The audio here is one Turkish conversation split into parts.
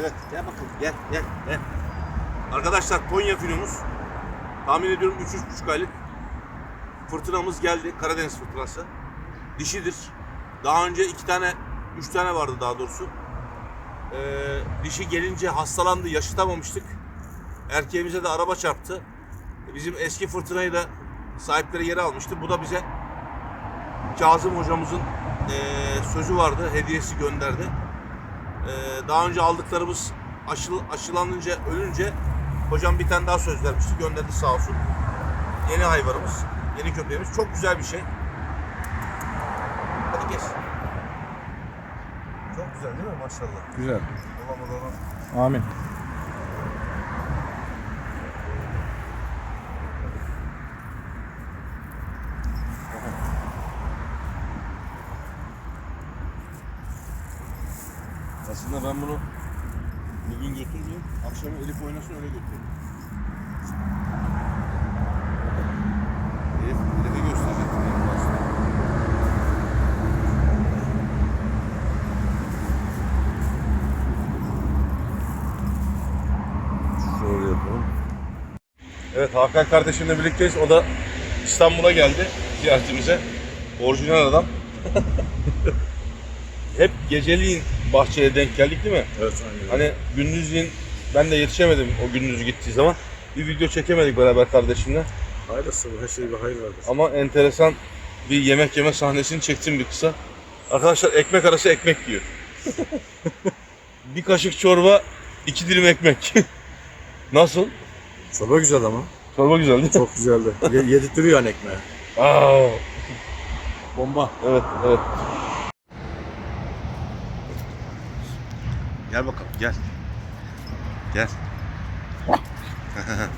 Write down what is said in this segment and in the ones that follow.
Evet gel bakalım gel gel gel. Arkadaşlar Konya filomuz tahmin ediyorum 3-3,5 aylık fırtınamız geldi. Karadeniz fırtınası. Dişidir. Daha önce iki tane, üç tane vardı daha doğrusu. Ee, dişi gelince hastalandı, yaşatamamıştık. Erkeğimize de araba çarptı. Bizim eski fırtınayı da sahipleri geri almıştı. Bu da bize Kazım hocamızın eee, sözü vardı, hediyesi gönderdi. Eee, daha önce aldıklarımız aşıl, aşılanınca, ölünce hocam bir tane daha söz vermişti, gönderdi sağ olsun. Yeni hayvanımız, yeni köpeğimiz. Çok güzel bir şey. Hadi geç. Çok güzel değil mi maşallah? Güzel. Olamaz olamaz. Amin. Aslında ben bunu bugün götürmeyeyim. Akşam Elif oynasın öyle götüreyim. Elif, Elif'e gösterecektim. Şöyle yapalım. Evet Hakan kardeşimle birlikteyiz. O da İstanbul'a geldi ziyaretimize. Orijinal adam. Hep geceliğin bahçeye denk geldik değil mi? Evet aynen. Hani gündüzliğin ben de yetişemedim o gündüz gittiği zaman. Bir video çekemedik beraber kardeşimle. Hayırlısı bu. Her şey bir hayır vardır. Ama enteresan bir yemek yeme sahnesini çektim bir kısa. Arkadaşlar ekmek arası ekmek yiyor. bir kaşık çorba, iki dilim ekmek. Nasıl? Çorba güzel ama. Çorba güzel değil mi? Çok güzeldi. Ye- yedirtiyor yani ekmeği. Aa, Bomba. evet, evet. Gel bakalım, gel. Gel.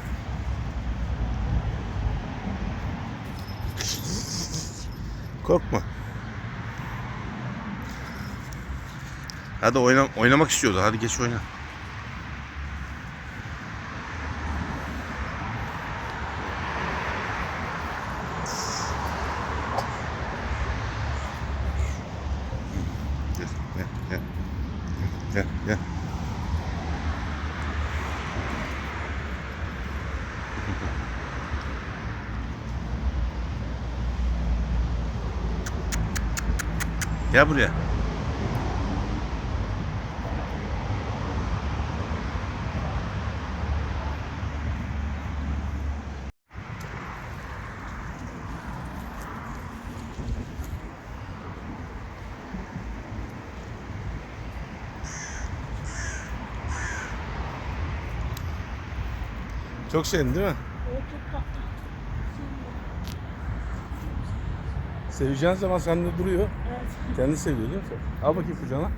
Korkma. Hadi oyna, oynamak istiyordu. Hadi geç oyna. Gel, gel, gel. Gel, gel. Gel buraya. Çok sevdin değil mi? Seveceğin zaman sende duruyor. Kendi seviyor değil mi? Al bakayım kucağına.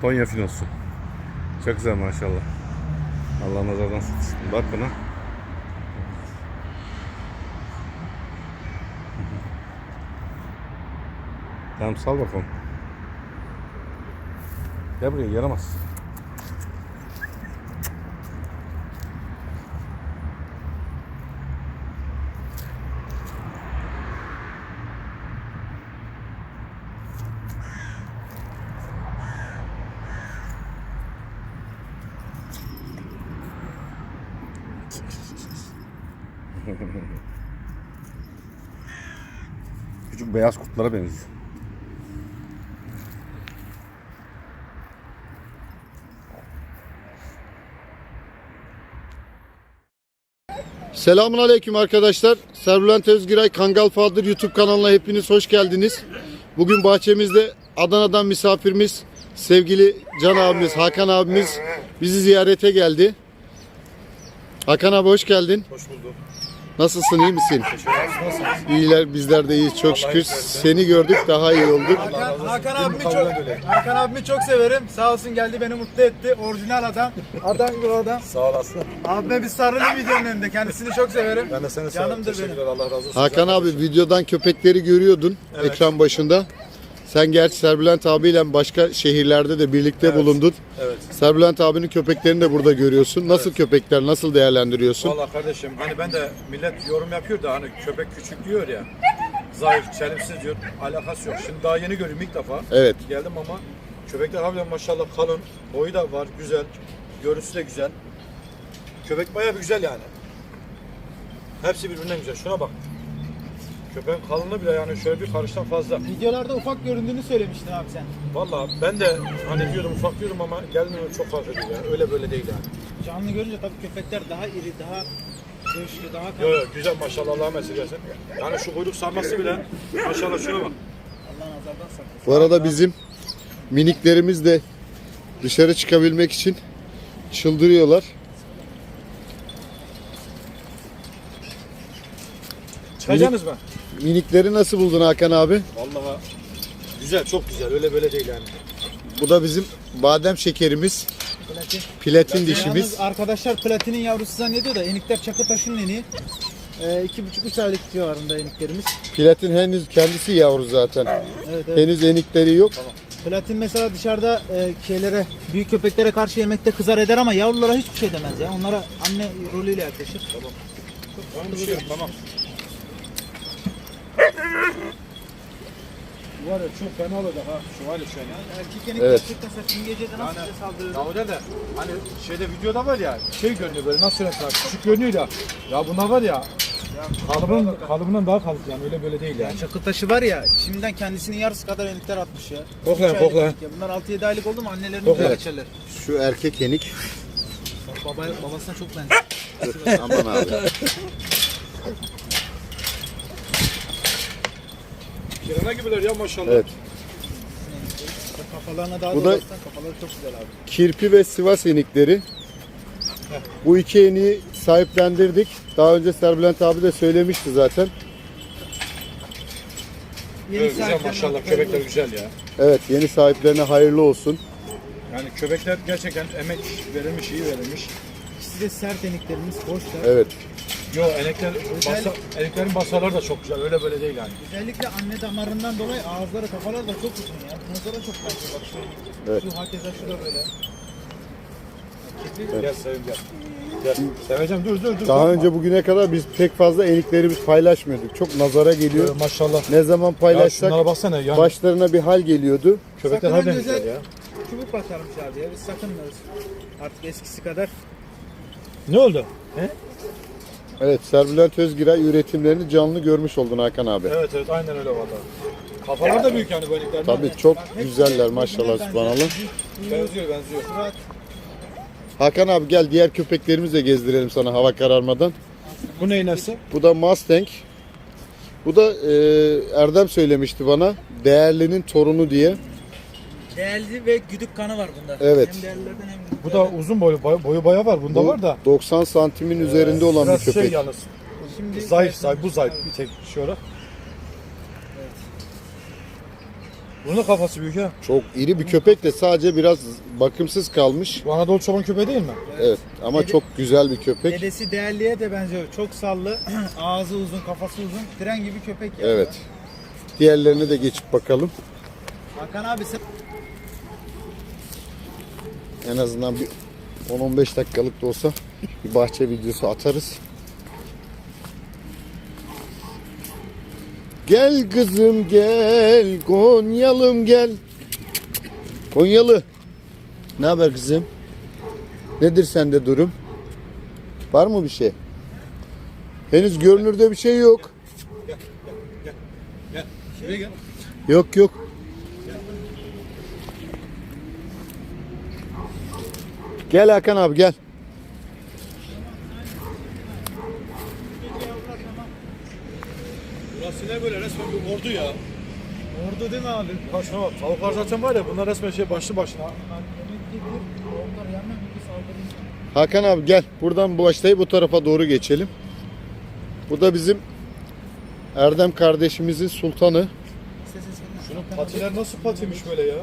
Konya finosu. Çok güzel maşallah. Allah nazardan saklasın. Bak buna. Tamam sal bakalım. Gel buraya yaramaz. Küçük beyaz kurtlara benziyor. Selamun Aleyküm arkadaşlar. Serbülent Özgiray Kangal Fadır YouTube kanalına hepiniz hoş geldiniz. Bugün bahçemizde Adana'dan misafirimiz sevgili Can abimiz, Hakan abimiz bizi ziyarete geldi. Hakan abi hoş geldin. Hoş bulduk. Nasılsın, iyi misin? İyiler, bizler de iyiyiz çok şükür. Seni gördük, daha iyi olduk. Hakan, Hakan abimi çok. Hakan abimi çok severim. Sağ olsun geldi beni mutlu etti. Orijinal adam. Adam gibi adam. Sağ olasın. Abime bir sarılayım videonun önünde. Kendisini çok severim. Ben de seni. Canımdır benim. Allah razı olsun. Hakan abi videodan köpekleri görüyordun ekran başında. Sen gerçi Serbülent abiyle başka şehirlerde de birlikte Evet. bulundun. Evet. Serbülent abinin köpeklerini de burada görüyorsun. Nasıl köpekler, nasıl değerlendiriyorsun? Valla kardeşim hani ben de millet yorum yapıyor da hani köpek küçük diyor ya. Zayıf, çelimsiz diyor. Alakası yok. Şimdi daha yeni görüyorum ilk defa. Evet. Geldim ama köpekler harbiden maşallah kalın. Boyu da var, güzel. Görüntüsü de güzel. Köpek bayağı bir güzel yani. Hepsi birbirinden güzel. Şuna bak. Köpeğin kalınlığı bile yani şöyle bir karıştan fazla. Videolarda ufak göründüğünü söylemiştin abi sen. Valla ben de hani diyordum ufak diyordum ama gelmiyor çok fark ediyor yani. Öyle böyle değil yani. Canlı görünce tabii köpekler daha iri, daha dövüşlü, daha Yo kalın. yo güzel maşallah Allah'a mesaj gelsin. Yani şu kuyruk sarması bile maşallah şuna bak. Allah nazardan saklasın. Bu arada bizim miniklerimiz de dışarı çıkabilmek için çıldırıyorlar. Çıkacaksınız mı? Minikleri nasıl buldun Hakan abi? Vallahi güzel çok güzel öyle böyle değil yani. Bu da bizim badem şekerimiz, Platin. platin dişimiz. Yalnız arkadaşlar platinin yavrusu zannediyor da enikler çakı taşının eniği. Ee, iki buçuk üç aylık civarında eniklerimiz. Platin henüz kendisi yavru zaten. Evet, evet. Henüz enikleri yok. Platin mesela dışarıda e, şeylere, büyük köpeklere karşı yemekte kızar eder ama yavrulara hiçbir şey demez ya. Onlara anne rolüyle yaklaşır. Tamam bir şey yok tamam. Var ya çok fena olacak ha. Şu var ya şu an ya. Erkek enik Evet. gerçekten saçın gecede nasıl Yani- saldırır? Ya o da da hani şeyde videoda var ya şey görünüyor böyle nasıl söylesem küçük görünüyor ya. Ya bunlar var ya kalıbın, kalıbından daha kalıp yani öyle böyle değil yani. Çakıl taşı var ya şimdiden kendisinin yarısı kadar enikler atmış ya. Kokla, Üç aylık kokla. enik ya. Bunlar 6-7 aylık oldu mu annelerini Kokla. bile geçerler. Şu erkek enik. Bak baba, babasına çok benziyor. Aman abi. Kirana gibiler ya maşallah. Evet. Kafalarına daha Bu da- kafaları çok güzel abi. Kirpi ve Sivas enikleri. Bu iki eniği sahiplendirdik. Daha önce Serbülent abi de söylemişti zaten. Yeni Evet, güzel sahiplerine maşallah köpekler olsun. güzel ya. Evet yeni sahiplerine hayırlı olsun. Yani köpekler gerçekten emek verilmiş, iyi verilmiş. İkisi de sert eniklerimiz, hoşlar. Evet. Yo enekler, basa, eneklerin basaları da çok güzel. Öyle böyle değil yani. Özellikle anne damarından dolayı ağızları, kafaları da çok uzun ya. Nazara çok benziyor bak şu. Evet. Şu hakeza şu da böyle. Gel Sevim gel. Gel. Seveceğim dur dur dur. Daha korkma. önce bugüne kadar biz pek fazla eniklerimiz paylaşmıyorduk. Çok nazara Ee, geliyor. maşallah. Ne zaman Ya paylaşsak şunlara baksana yani başlarına bir hal geliyordu. köpekler harbiden güzel ya. Çubuk bakarmış abi ya. Biz sakınmıyoruz. Artık eskisi kadar. Ne oldu? Evet Serbülent Özgiray üretimlerini canlı görmüş oldun Hakan abi. Evet evet aynen öyle valla. Kafalar da büyük yani bu enekler. Tabii çok güzeller maşallah subhanallah. Benziyor benziyor. Hakan abi gel diğer köpeklerimizi de gezdirelim sana hava kararmadan. Bu neyin nesi? Bu da Mustang. Bu da e, Erdem söylemişti bana. Değerlinin torunu diye. Değerli ve güdük kanı var bunda. Evet. Hem değerlilerden hem Bu da uzun boyu, boyu, boyu bayağı var. Bunda Bu var da. 90 santimin üzerinde olan bir Biraz köpek. şey yalnız. Şimdi Zayıf zayıf bu zayıf bir tek şey olarak. Bunun da kafası büyük ha. Çok iri bir köpek de sadece biraz bakımsız kalmış. Bu Anadolu çoban köpeği değil mi? Evet ama çok güzel bir köpek. Dedesi değerliye de benziyor. Çok sallı, ağzı uzun, kafası uzun. Tren gibi köpek ya. Evet. Diğerlerine de geçip bakalım. Hakan abi sen En azından bir 10-15 dakikalık da olsa bir bahçe videosu atarız. Gel kızım gel Konyalım gel. Konyalı. Ne haber kızım? Nedir sende durum? Var mı bir şey? Henüz görünürde bir şey yok. Yok yok. Gel Hakan abi gel. Burası ne böyle resmen bir ordu ya. ordu değil mi abi? Bak şuna bak tavuklar zaten var ya bunlar resmen şey başlı başına. Hakan abi gel. Buradan başlayıp bu tarafa doğru geçelim. Bu da bizim Erdem kardeşimizin sultanı. Şunun patiler nasıl patiymiş böyle ya?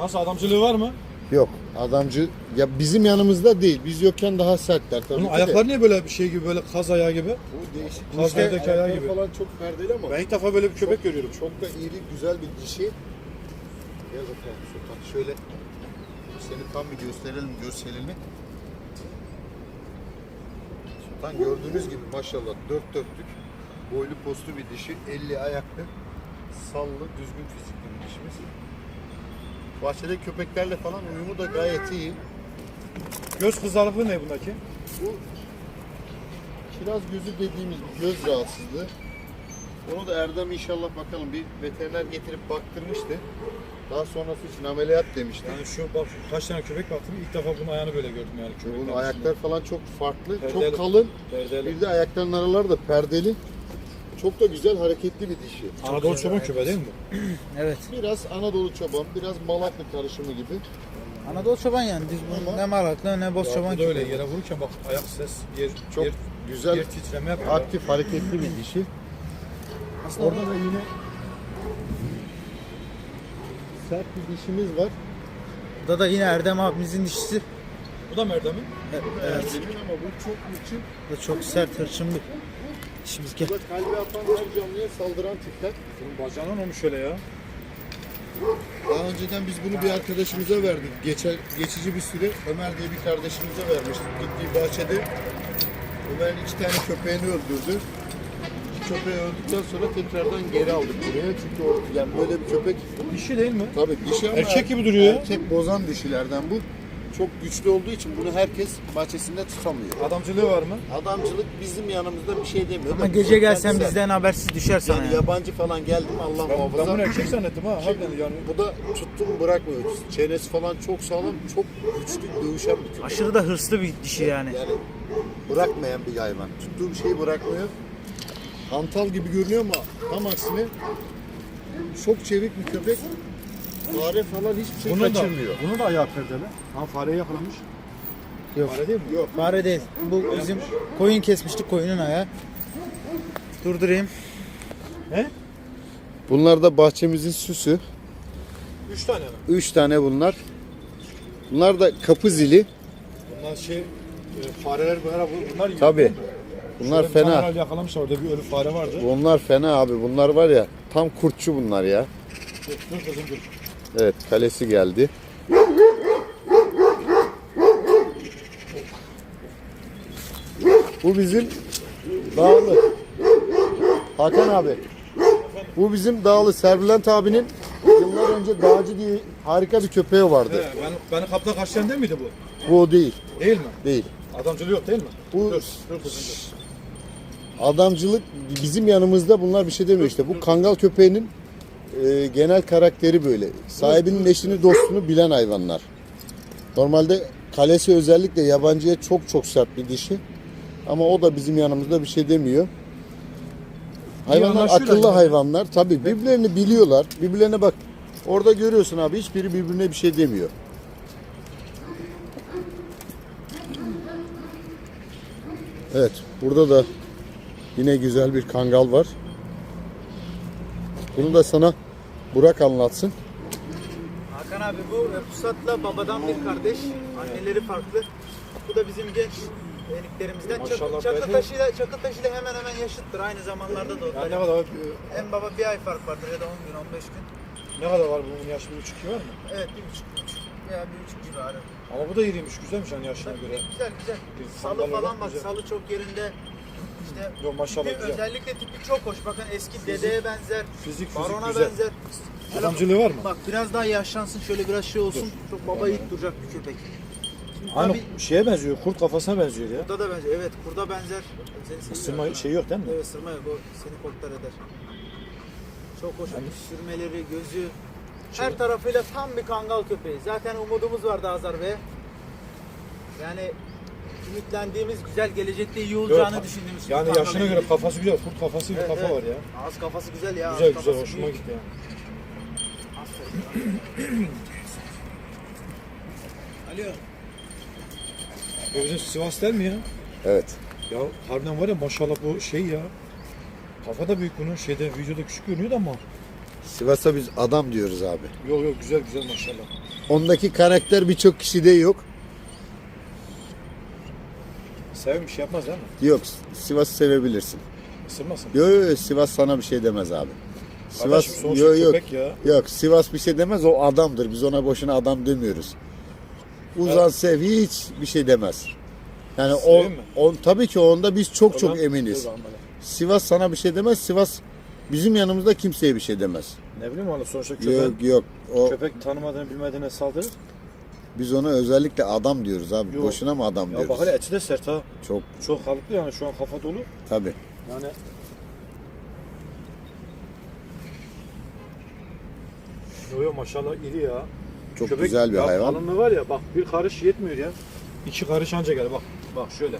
Nasıl adamcılığı var mı? Yok adamcı ya bizim yanımızda değil. Biz yokken daha sertler tabii Bunun ki de. ayakları niye böyle bir şey gibi böyle kaz ayağı gibi? Bu değişik. Kaz İşte ayağı ayakları gibi. falan çok perdeli ama. Ben ilk defa böyle bir köpek görüyorum. Çok da iri güzel bir dişi. Gel bakalım Sultan. Şöyle seni tam bir gösterelim görselini. Sultan gördüğünüz gibi maşallah dört dörtlük boylu postlu bir dişi. 50 ayaklı. Sallı, düzgün fizikli bir dişimiz. Bahçede köpeklerle falan uyumu da gayet iyi. Göz kızarıklığı ne bundaki? Bu kiraz gözü dediğimiz bir göz rahatsızlığı. Onu da Erdem inşallah bakalım bir veteriner getirip baktırmıştı. Daha sonrası için ameliyat demişti. Yani şu bak şu kaç tane köpek baktım ilk defa bunun ayağını böyle gördüm yani. Bunun köpeklerin ayaklar falan çok farklı, Perdeli. çok kalın. Perdeli. Bir de ayaklarının araları da perdeli. Çok da güzel hareketli bir dişi. Anadolu çoban köpeği değil mi bu? Evet. Biraz Anadolu çoban, biraz Malaklı karışımı gibi. Anadolu çoban yani. Ama- ne malaklı ne boz çoban da öyle yere vururken bak ayak ses, yer, Çok yer, güzel, yer titreme yapıyor. aktif, hareketli bir dişi. Aslında Orada da yine sert bir dişimiz var. burada da yine Erdem abimizin dişisi. Bu da Merdem'in. Evet. Erdemin ama bu çok hırçın. Bu da çok sert hırçın bir dişimiz. Gel. Kalbi atan her canlıya saldıran tipler. Bunun bacağından olmuş şöyle ya. Daha önceden biz bunu bir arkadaşımıza verdik. Geçer, geçici bir süre Ömer diye bir kardeşimize vermiştik. Gittiği bahçede Ömer'in iki tane köpeğini öldürdü. Köpeği öldükten sonra tekrardan geri aldık buraya. Çünkü o, yani böyle bir köpek Dişi değil mi? tabii dişi ama Erkek gibi duruyor ya. Erkek bozan dişilerden bu. Çok güçlü olduğu için bunu herkes bahçesinde tutamıyor. Adamcılığı var mı? Adamcılık bizim yanımızda bir şey demiyor. Ama gece gelsen bizden habersiz düşer sana yani yani. yabancı falan geldi mi Allah Ben, muhafaza. bunu erkek zannettim ha. Harbiden yani. Bu da tuttum bırakmıyor. Çenesi falan çok sağlam, çok güçlü dövüşen bir köpek. Aşırı da hırslı bir dişi yani. Yani bırakmayan bir hayvan. Tuttuğu bir şeyi bırakmıyor. Hantal gibi görünüyor ama tam aksine çok çevik bir köpek. Fare falan hiçbir şey Bunun da, kaçırmıyor. bunun da ayağı perdeli. Ha fareyi yakalamış. Yok. Fare değil mi? Yok. Fare değil. Bu bizim koyun kesmiştik koyunun ayağı. Durdurayım. He? Bunlar da bahçemizin süsü. Üç tane mi? Üç tane bunlar. Bunlar da kapı zili. Bunlar şey e, fareler bunlar, bunlar yiyor. Tabii. Bunlar Şöyle fena. yakalamış orada bir ölü fare vardı. Bunlar fena abi. Bunlar var ya tam kurtçu bunlar ya. Dur, dur kızım dur. Evet kalesi geldi. Bu bizim dağlı. Hakan abi. Bu bizim dağlı. Serbilent abinin yıllar önce dağcı diye harika bir köpeği vardı. He, ben, beni kapta kaçtan değil miydi bu? Bu o değil. Değil mi? Değil. Adamcılığı yok değil mi? Bu Dur, dur kızım dur. adamcılık bizim yanımızda bunlar bir şey demiyor işte. Bu kangal köpeğinin e, genel karakteri böyle. Sahibinin eşini dostunu bilen hayvanlar. Normalde kalesi özellikle yabancıya çok çok sert bir dişi. Ama o da bizim yanımızda bir şey demiyor. Hayvanlar anlaşıyorlar akıllı yani. hayvanlar. Tabii birbirlerini biliyorlar. Birbirlerine bak. Orada görüyorsun abi hiçbiri birbirine bir şey demiyor. Evet, burada da yine güzel bir kangal var. Bunu da sana Burak anlatsın. Hakan abi bu Pusat'la babadan bir kardeş. Anneleri farklı. Bu da bizim genç eniklerimizden. Çakı, Maşallah çakı belli. taşıyla, çakı taşıyla hemen hemen yaşıttır. Aynı zamanlarda doğdular. Yani ne kadar, En baba bir ay fark vardır ya da 10 gün 15 gün. ne kadar var bunun yaşı? Bir buçuk iki var mı? Evet bir buçuk, bir buçuk veya bir buçuk civarı. Ama bu da iriymiş, güzelmiş hani yaşına göre. Güzel güzel. Bir Salı falan bak, bak güzel. salı çok yerinde. İşte Yok maşallah tipi, güzel. özellikle tipi çok hoş. Bakın eski dedeye benzer. Fizik fizik Barona güzel. benzer. Şöyle Adamcılığı var mı? Bak biraz daha yaşlansın şöyle biraz şey olsun. Çok baba yiğit duracak bir köpek. Şimdi Aynı tabii şeye benziyor, kurt kafasına benziyor ya. kurda da benzer. Evet kurda benzer. Seni. Isırma şeyi yok değil mi? Evet ısırma yok. O seni korktar eder. Çok hoş. Sürmeleri, gözü. Her tarafıyla tam bir kangal köpeği. Zaten umudumuz vardı Azar Bey. Yani ümitlendiğimiz güzel gelecekte iyi olacağını Yok, düşündüğümüz Yani yaşına göre kafası güzel, kurt kafası gibi Evet, kafa evet. var ya. Ağız kafası güzel ya. Güzel ağız güzel, kafası hoşuma büyük. gitti ya. Aferin. Alo. Bu bizim Sivas değil mi ya? Evet. Ya harbiden var ya maşallah bu şey ya. Kafa da büyük bunun, şeyde videoda küçük görünüyordu ama. Sivas'a biz adam diyoruz abi. Yok yok güzel güzel maşallah. ondaki karakter birçok kişide yok. Sevim bir şey yapmaz değil mi? Yok Sivas'ı sevebilirsin. Isırmasın. Yok yok Sivas sana bir şey demez abi. Sivas Kardeşim sonuçta yok yok. köpek ya. Yok Sivas bir şey demez o adamdır. Biz ona boşuna adam demiyoruz. Uzan sev hiç bir şey demez. Yani o, mi? on, tabii ki onda biz çok çok eminiz. Sivas sana bir şey demez. Sivas bizim yanımızda kimseye bir şey demez. Ne bileyim oğlum sonuçta köpek, Yok yok. O köpek tanımadığını bilmediğine saldırır. Biz ona özellikle adam diyoruz abi. Yok. Boşuna mı adam Ya diyoruz? bak hele eti de sert ha. Çok Çok kalıplı yani şu an kafa dolu. tabii. Yani Yo yo maşallah iri ya. Çok Köpek- güzel bir ya hayvan. Kalınlığı var ya bak bir karış yetmiyor ya. İki karış anca gelir bak. Bak şöyle.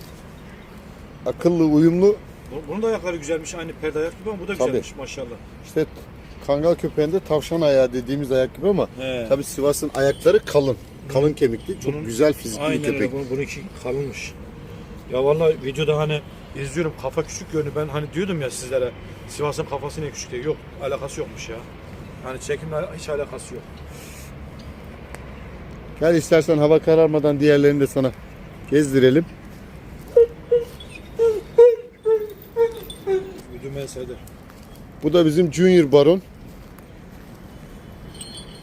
Akıllı, uyumlu. Bu- Bunun da ayakları güzelmiş aynı perde ayak gibi ama bu da Tabii. güzelmiş maşallah. İşte kangal köpeğinde tavşan ayağı dediğimiz ayak gibi ama He. tabii Sivas'ın ayakları kalın. Kalın kemikli. Çok Bunun- güzel fizikli Aynen bir köpek. Bunun, bununki kalınmış. Ya vallahi videoda hani izliyorum kafa küçük görünüyor. Ben hani diyordum ya sizlere Sivas'ın kafası ne küçük diye. Yok alakası yokmuş ya. Hani çekimle hiç alakası yok. Gel istersen hava kararmadan diğerlerini de sana gezdirelim. Eserde. Bu da bizim Junior Baron.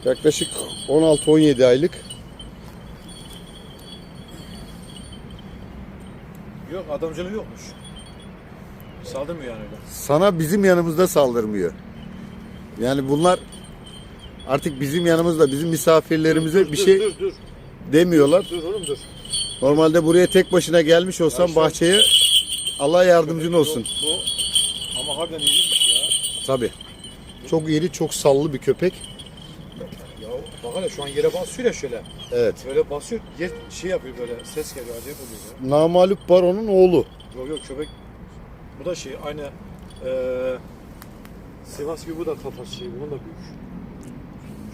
Yaklaşık 16-17 aylık. Yok adamcılığı yokmuş. Saldırmıyor yani öyle. Sana bizim yanımızda saldırmıyor. Yani bunlar artık bizim yanımızda bizim misafirlerimize bir şey Dur dur demiyorlar. dur oğlum dur. Normalde buraya tek başına gelmiş olsam şu- bahçeye Allah yardımcın olsun. Bu, bu ama harbiden iyiymiş ya. Tabii. Çok iri, çok sallı bir köpek. Bak hele şu an yere basıyor ya şöyle. Evet. Böyle basıyor yer şey yapıyor böyle ses geliyor acayip oluyor ya. Namalup Baron'un oğlu. Yok yok köpek. Bu da şey aynı eee Sivas gibi bu da kafası şey. Bunun da büyük.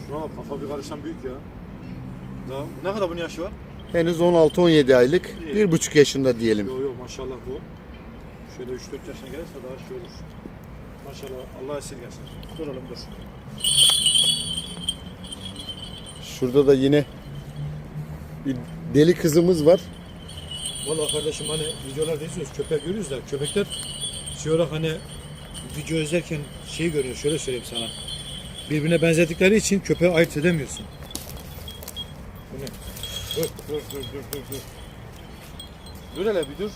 Şuna bak kafa bir karıştan büyük ya. Daha, ne kadar bunun yaşı var? Henüz 16-17 aylık. İyi. 1,5 yaşında diyelim. Yok yok maşallah bu. Şöyle 3-4 yaşına gelirse daha şey olur. Maşallah Allah esirgesin. Dur oğlum dur. Şurada da yine bir deli kızımız var. Valla kardeşim hani videolarda izliyoruz köpek görüyoruz da köpekler şey olarak hani video izlerken şey görüyor şöyle söyleyeyim sana. Birbirine benzedikleri için köpeği ayırt edemiyorsun. Bu ne? Dur dur dur dur dur dur. Dur hele bir dur.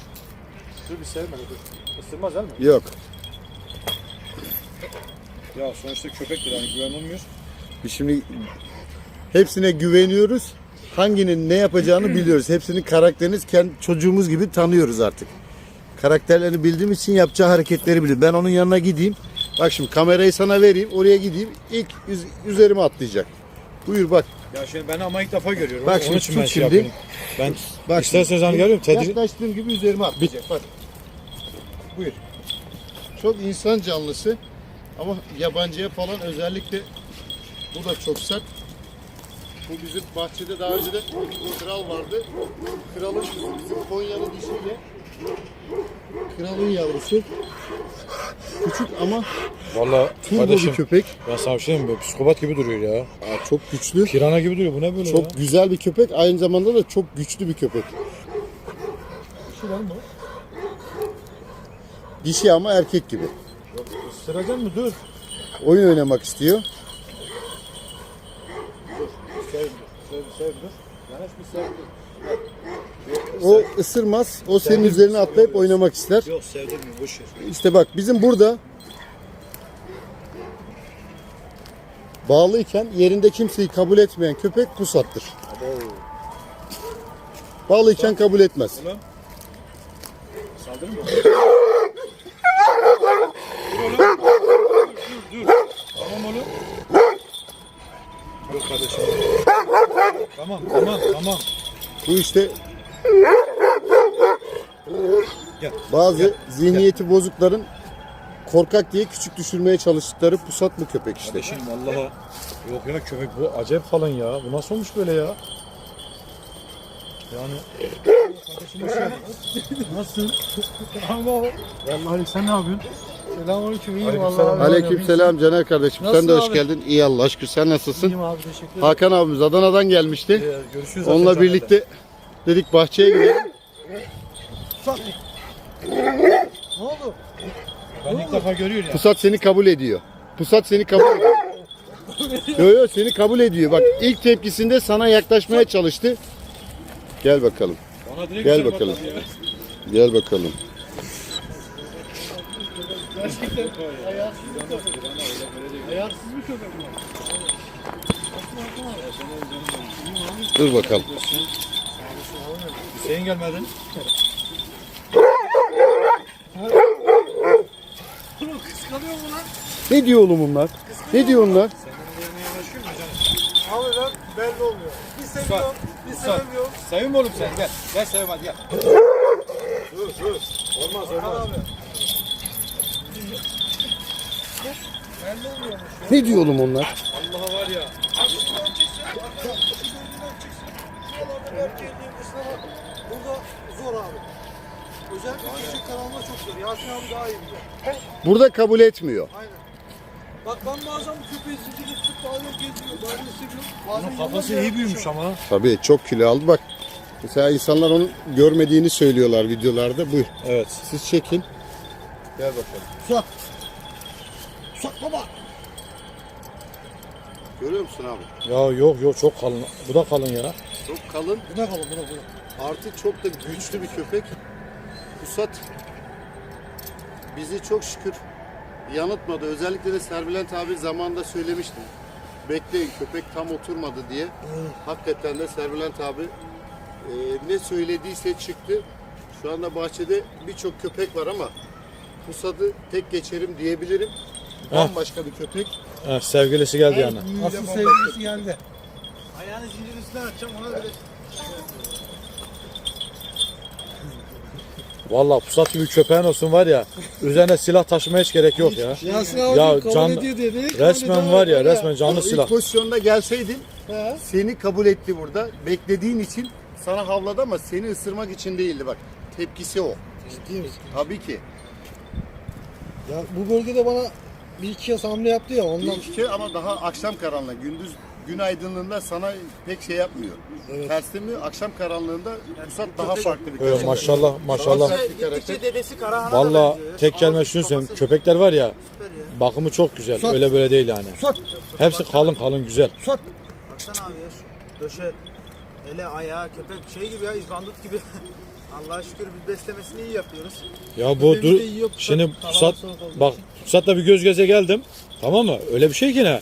Dur bir sevme dur. Isırmaz değil mi? Yok. Ya sonuçta köpektir hani güven olmuyor. Biz şimdi hepsine güveniyoruz. Hanginin ne yapacağını biliyoruz. Hepsinin karakterini kendi çocuğumuz gibi tanıyoruz artık. Karakterlerini bildiğim için yapacağı hareketleri biliyorum. Ben onun yanına gideyim. Bak şimdi kamerayı sana vereyim. Oraya gideyim. İlk üz- üzerime atlayacak. Buyur bak. Ya şimdi ben ama ilk defa görüyorum. Bak şimdi tut ben şey şimdi. yapıyorum. Ben Bak isterseniz hani geliyorum tedri... Yaklaştığım gibi üzerime atlayacak. Bak. Buyur. Çok insan canlısı ama yabancıya falan özellikle bu da çok sert. Bu bizim bahçede daha önce de kral vardı. Kralın kızı bizim Konyalı dişiyle kralın yavrusu. Küçük ama Valla turbo bir köpek. ben sana bir şey diyeyim mi? Psikopat gibi duruyor ya. Aa, çok güçlü. Pirana gibi duruyor. Bu ne böyle Çok ya? güzel bir köpek. Aynı zamanda da çok güçlü bir köpek. Şu lan bu. Dişi ama erkek gibi. Isıracaksın mı? Dur. Oyun oynamak istiyor. Sev. Sev, dur. Yanaş bir sev dur. O ısırmaz. O senin Sevdim, üzerine atlayıp seviyorum. oynamak ister. Yok sevdim mi? Boş ver. İşte bak bizim burada bağlıyken yerinde kimseyi kabul etmeyen köpek pusattır. Bağlıyken kabul etmez. Saldırır mı? dur oğlum. Dur dur. Tamam oğlum. Yok kardeşim. Tamam tamam tamam. Bu işte Gel. bazı zihniyeti bozukların korkak diye küçük düşürmeye çalıştıkları pusat mı köpek işte. Kardeşim vallahi yok ya köpek bu acayip kalın ya. Bu nasıl olmuş böyle ya? Yani kardeşim hoş geldin. Nasılsın? Tamam abi. Vallahi sen ne yapıyorsun? Selamünaleyküm. İyiyim vallahi. Aleykümselam Caner kardeşim. Sen Nasılsın de hoş abi? geldin. İyi Allah şükür. Sen nasılsın? İyiyim abi teşekkür ederim. Hakan abimiz Adana'dan gelmişti. Ee, görüşürüz. Onunla Caner'le. birlikte dedik bahçeye gidelim. Ne oldu? Ben ilk defa görüyorum ya. Pusat seni kabul ediyor. Pusat seni kabul ediyor. Yo yo seni kabul ediyor. Bak ilk tepkisinde sana yaklaşmaya çalıştı. Gel bakalım. Bana direkt Gel güzel bakalım. bakar ya. Gel bakalım. Ayarsız bir köpek mi? Dur bakalım. Hüseyin gelmedin. Kıskanıyor mu lan? Ne diyor oğlum bunlar? Ne diyor onlar? Abi ben belli olmuyor. Bir seviyorum, bir sevmiyorum. Sevim oğlum sen gel. Gel Sevim hadi gel. Dur dur. Olmaz olmaz. Belli Ne diyor oğlum onlar? Allah var ya. Özellikle gece karanlığa çok zor. Yasin abi daha iyi biliyor. Burada kabul etmiyor. Aynen. Bak ben bazen bu köpeği zincirle tutup bazen geziyor, bazen Bunun kafası iyi büyümüş ama. Tabii çok kilo aldı bak. Mesela insanlar onu görmediğini söylüyorlar videolarda. Buyur. Evet. Siz çekin. Gel bakalım. Suat. Suat baba. Görüyor musun abi? Ya yok yok çok kalın. Bu da kalın ya. Çok kalın. Bu ne kalın bu ne bu ne? Artı çok da güçlü bir köpek. Pusat bizi çok şükür yanıltmadı. Özellikle de Serbilent abi zamanında söylemiştim. Bekleyin köpek tam oturmadı diye. Hakikaten de Serbilent abi e, ne söylediyse çıktı. Şu anda bahçede birçok köpek var ama Pusat'ı tek geçerim diyebilirim. Bambaşka bir köpek. Ha, sevgilisi geldi yani. Asıl sevgilisi geldi. Ayağını zincirin üstüne atacağım ona göre. Vallahi pusat gibi köpeğin olsun var ya. Üzerine silah taşımaya hiç gerek yok ya. Yasin abi Ya kabul can- ediyor Resmen var ya Böyle. resmen canlı İlk silah. pozisyonda gelseydin He. seni kabul etti burada. Beklediğin için sana havladı ama seni ısırmak için değildi bak. Tepkisi o. Ciddi misin? Tabii ki. Ya bu bölgede bana bir iki yaz hamle yaptı ya ondan. İlk iki ama daha akşam karanlığı. Gündüz gün aydınlığında sana pek şey yapmıyor. Evet. Tersimi akşam karanlığında Pusat daha farklı bir Evet, köpek. maşallah maşallah. Savaş- İşte gittikçe dedesi Karahan'a da Vallahi benziyor. tek kelime şunu söyleyeyim. Köpekler var ya bakımı çok güzel. Öyle böyle değil yani. Suat. Hepsi kalın kalın güzel. Suat. Baksana abi ya şu döşe, ele, ayağı, köpek şey gibi ya izbandut gibi. Allah'a şükür biz beslemesini iyi yapıyoruz. Ya bu dur şimdi pusat bak pusatla bir göz göze geldim. Tamam mı? Öyle bir şey ki ne?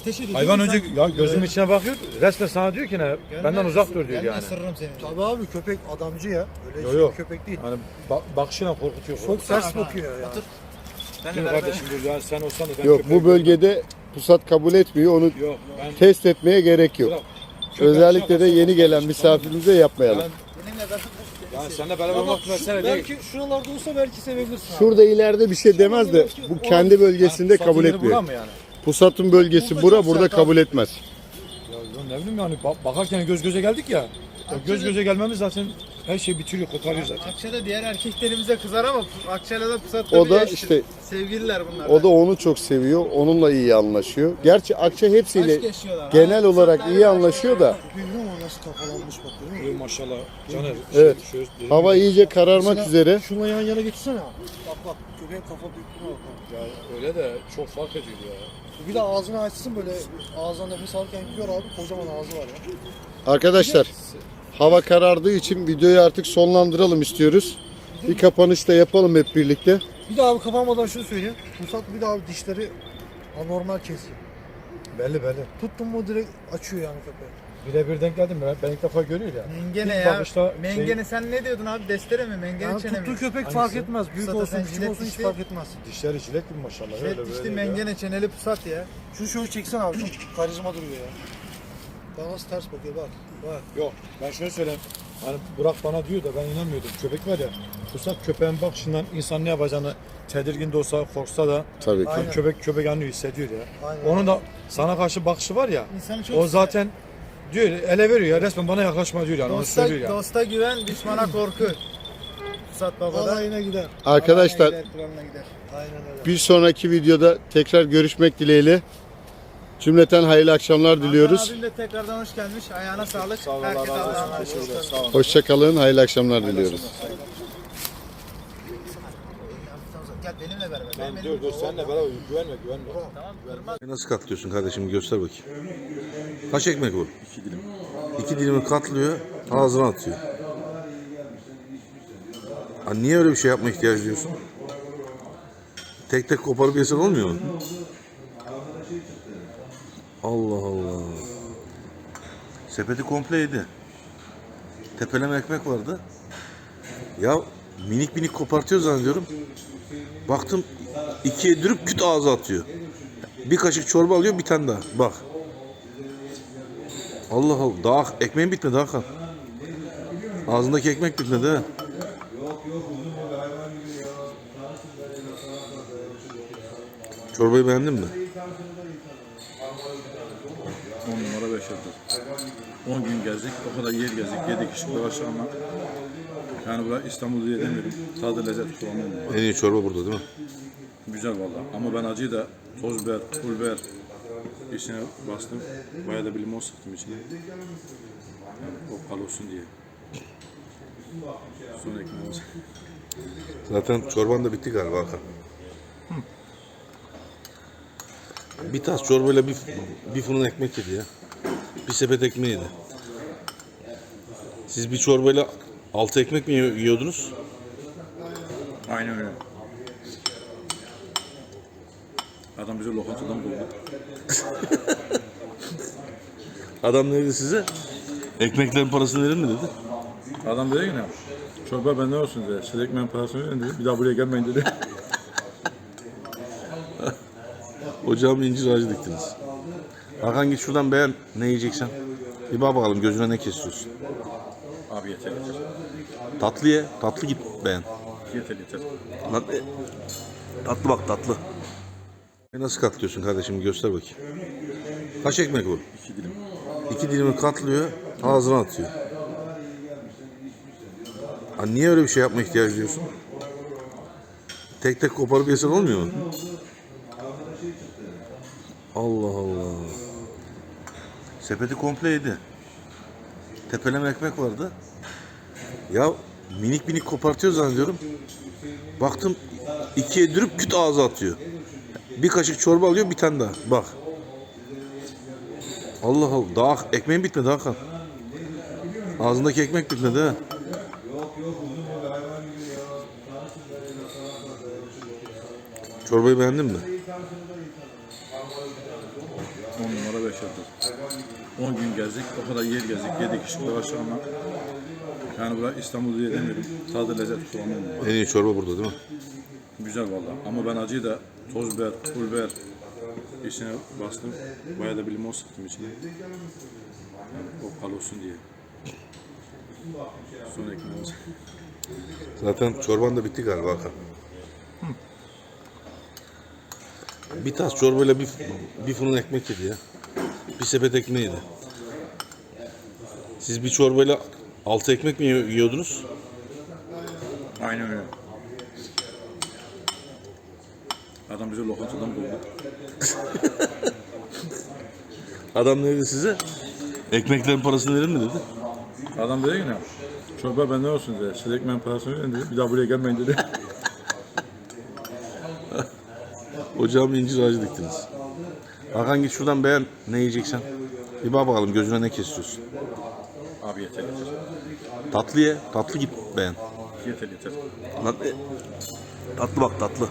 Ateş ediyor. Hayvan önce ya gözümün içine bakıyor. Resmen sana diyor ki ne? sen? Benden uzak dur diyor yani. ısırırım seni. Tabii abi köpek adamcı ya. Öyle Yo, şey yo. bir köpek değil. Hani bak, bakışıyla korkutuyor. Çok ters bakıyor ya. Otur. Ben de Şimdi kardeşim dur ya sen olsan da ben Yok bu bölgede Pusat kabul etmiyor. Onu Yok ben test etmeye gerek yok. Özellikle de yeni gelen misafirimize yapmayalım. Ben, Benimle ben yani seninle beraber Ama olmak şu- mesele değil. belki şuralarda olsa belki sevebilirsin abi. Şurada ileride bir şey demez de bu kendi bölgesinde Yani kabul pusatın yeri etmiyor. mı yani? Pusat'ın bölgesi Burada bura burada kabul etmez. Ya ben ne bileyim yani bak- bakarken göz göze geldik ya. O göz göze gelmemiz zaten her şey bitiriyor, koparıyor zaten. Akça'da diğer erkeklerimize kızar ama Akça'yla da Pusat O da eştir. işte Sevgililer bunlar. o da onu çok seviyor. Onunla iyi anlaşıyor. Gerçi Akça hepsiyle Aşk yaşıyorlar. genel Ha, olarak iyi anlaşıyor da nasıl kafalanmış bak görüyor musun? Ey maşallah Caner. Evet. Şöyle, şöyle- hava iyice kararmak Mesela üzere. Şunla yan yana getirsene abi. Bak bak köpeğin kafa büyüklüğüne bak. abi. Ya öyle de çok fark ediyor ya. Bir de ağzını açsın böyle ağzından nefes alırken gidiyor abi kocaman ağzı var ya. Arkadaşlar hava karardığı için videoyu artık sonlandıralım istiyoruz. Bir kapanış da yapalım hep birlikte. Bir de abi kapanmadan şunu söyleyeyim. Musat bir de abi dişleri anormal kesiyor. Belli belli. Tuttun mu direkt açıyor yani köpeği. Birebir denk geldim ben, ben ilk defa görüyor ya. Mengene İlk ya. bakışta şey- Mengene sen ne diyordun abi? Destere mi? Mengene Yani çene tuttuğu mi? köpek Hangisi? fark etmez. Büyük Pusat'a olsun küçük jilet olsun hiç dişli- fark etmez. Dişleri jilet gibi maşallah. Şey öyle dişli böyle. mengene çeneli Pusat ya. Şunu şöyle çeksen abi çok karizma duruyor ya. Daha nasıl ters bakıyor bak. Bak. Yok ben şöyle söyleyeyim. Hani Burak bana diyor da ben inanmıyordum. Köpek var ya. Pusat köpeğin bakışından insan ne yapacağını tedirgin de olsa korksa da Tabii ki. Aynen. köpek köpek anlıyor hissediyor ya. Aynen. Onun da sana karşı bakışı var ya. İnsanı çok O zaten diyor ele veriyor ya resmen bana yaklaşma diyor yani. Dosta, söylüyor yani. dosta güven, düşmana korku. Pusat Baba'da. Alayına gider. Arkadaşlar Alayına gider, gider. Aynen öyle. bir sonraki videoda tekrar görüşmek dileğiyle. Cümleten hayırlı akşamlar diliyoruz. Hakan abim de tekrardan hoş gelmiş. Ayağına sağlık. Sağ ol, Herkese Allah'a emanet olun. Hoşçakalın, hayırlı akşamlar diliyoruz. Gel benimle beraber. Benim Dur dur senle beraber güvenme güvenme. Tamam, kırmaz. Nasıl katlıyorsun kardeşim göster bakayım. Kaç ekmek bu? İki dilim. İki dilimi katlıyor, ağzına atıyor. Ha, niye öyle bir şey yapma ihtiyacı duyuyorsun? Tek tek koparıp yesen olmuyor mu? Allah Allah. Sepeti komple yedi. Tepeleme ekmek vardı. Ya minik minik kopartıyor zannediyorum. Baktım ikiye dürüp küt ağza atıyor. Bir kaşık çorba alıyor bir tane daha. Bak. Allah Allah. Daha ekmeğin bitmedi Hakan. Ağzındaki ekmek bitmedi ha. Çorbayı beğendin mi? 10 numara 5 yıldız. 10 gün gezdik, o kadar yer gezdik, yedik ışıklı aşağıma. Yani bura İstanbul diye demiyorum. Tadı lezzet kullanmam. En iyi çorba burada değil mi? Güzel valla. Ama ben acıyı da toz biber, pul biber içine bastım. Bayağı da bir limon sıktım içine. Yani o kal olsun diye. Son ekmeğimiz. Zaten çorban da bitti galiba Hakan. Bir tas çorbayla bir, bir fırın ekmek yedi ya. Bir sepet ekmeği yedi. Siz bir çorbayla altı ekmek mi yiyordunuz? Aynen öyle. Adam bizi lokantadan buldu. Adam ne dedi size? Ekmeklerin parasını verir mi dedi. Adam dedi ki ne? Çorba benden olsun dedi. Siz ekmeğin parasını verin dedi. Bir daha buraya gelmeyin dedi. Ocağıma incir ağacı diktiniz. Hakan git şuradan beğen ne yiyeceksen. Bir bak bakalım gözüne ne kesiyorsun. Abi yeter yeter. Tatlı ye, tatlı git beğen. Yeter yeter. Lan, e, tatlı bak tatlı. E, Nasıl katlıyorsun kardeşim göster bakayım. Kaç ekmek bu? İki dilim. İki dilimi katlıyor, ağzına atıyor. Ha, niye öyle bir şey yapma ihtiyacı duyuyorsun? Tek tek koparıp yesen olmuyor mu? Allah Allah. Sepeti komple yedi. Tepeleme ekmek vardı. Ya minik minik kopartıyor zannediyorum. Baktım ikiye dürüp küt ağza atıyor. Bir kaşık çorba alıyor bir tane daha. Bak. Allah Allah. Daha ekmeğin bitmedi Hakan. Ağzındaki ekmek bitmedi ha. Çorbayı beğendin mi? 10 numara 5 yıldız. 10 gün gezdik, o kadar yer gezdik, yedik ışıklı aşağıma. Yani bura İstanbul diye demiyorum. Tadı lezzet kullanmam. En iyi çorba burada değil mi? Güzel valla. Ama ben acıyı da toz biber, pul biber içine bastım. Bayağı da bir limon sıktım içine. Yani o kal olsun diye. Son ekmeğimiz. Zaten çorban da bitti galiba Hakan. Bir tas çorbayla bir, bir fırın ekmek yedi ya. Bir sepet ekmeği yedi. Siz bir çorbayla altı ekmek mi yiyordunuz? Aynen öyle. Adam bizi lokantadan buldu. Adam ne dedi size? Ekmeklerin parasını verir mi dedi. Adam dedi ki ne? Çorba benden olsun dedi. Siz ekmeğin parasını verin dedi. Bir daha buraya gelmeyin dedi. Ocağıma incir ağacı diktiniz. Hakan git şuradan beğen ne yiyeceksen. Bir bak bakalım gözüne ne kesiyorsun. Abi yeter yeter. Tatlı ye, tatlı git beğen. Yeter yeter. Lan, e, tatlı bak tatlı.